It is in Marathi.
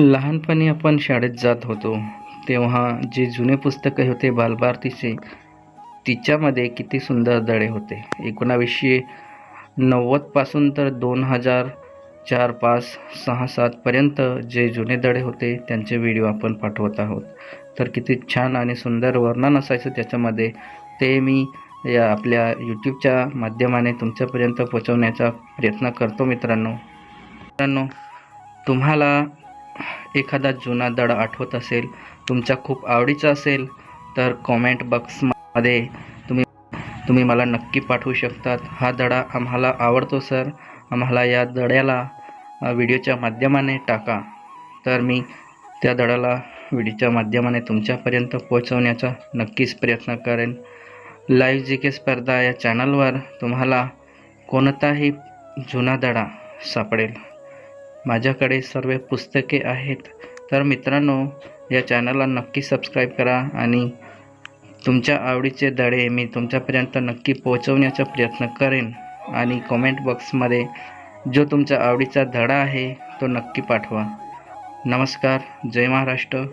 लहानपणी आपण शाळेत जात होतो तेव्हा जे जुने पुस्तके होते बालभारतीचे तिच्यामध्ये किती सुंदर धडे होते. एकोणावीसशे नव्वदपासून तर दोन हजार चार पाच सहा सातपर्यंत जे जुने धडे होते त्यांचे व्हिडिओ आपण पाठवत आहोत. तर किती छान आणि सुंदर वर्णन असायचं त्याच्यामध्ये. ते मी या आपल्या यूट्यूबच्या माध्यमाने तुमच्यापर्यंत पोहोचवण्याचा प्रयत्न करतो मित्रांनो. मित्रांनो तुम्हाला एखादा जुना धडा आठवत असेल तुमचा खूप आवडीचा असेल तर कॉमेंट बॉक्समध्ये तुम्ही तुम्ही मला नक्की पाठवू शकतात. हा धडा आम्हाला आवडतो सर आम्हाला या धड्याला व्हिडिओच्या माध्यमाने टाका. तर मी त्या धड्याला व्हिडिओच्या माध्यमाने तुमच्यापर्यंत पोहोचवण्याचा नक्कीच प्रयत्न करेन. लाईव्ह जी के स्पर्धा या चॅनलवर तुम्हाला कोणताही जुना धडा सापडेल. माझ्याकडे सर्व पुस्तके आहेत. तर मित्रांनो या चॅनलला नक्की सबस्क्राईब करा आणि तुमच्या आवडीचे धडे मी तुमच्यापर्यंत नक्की पोहोचवण्याचा प्रयत्न करेन. आणि कॉमेंट बॉक्समध्ये जो तुमच्या आवडीचा धडा आहे तो नक्की पाठवा. नमस्कार जय महाराष्ट्र.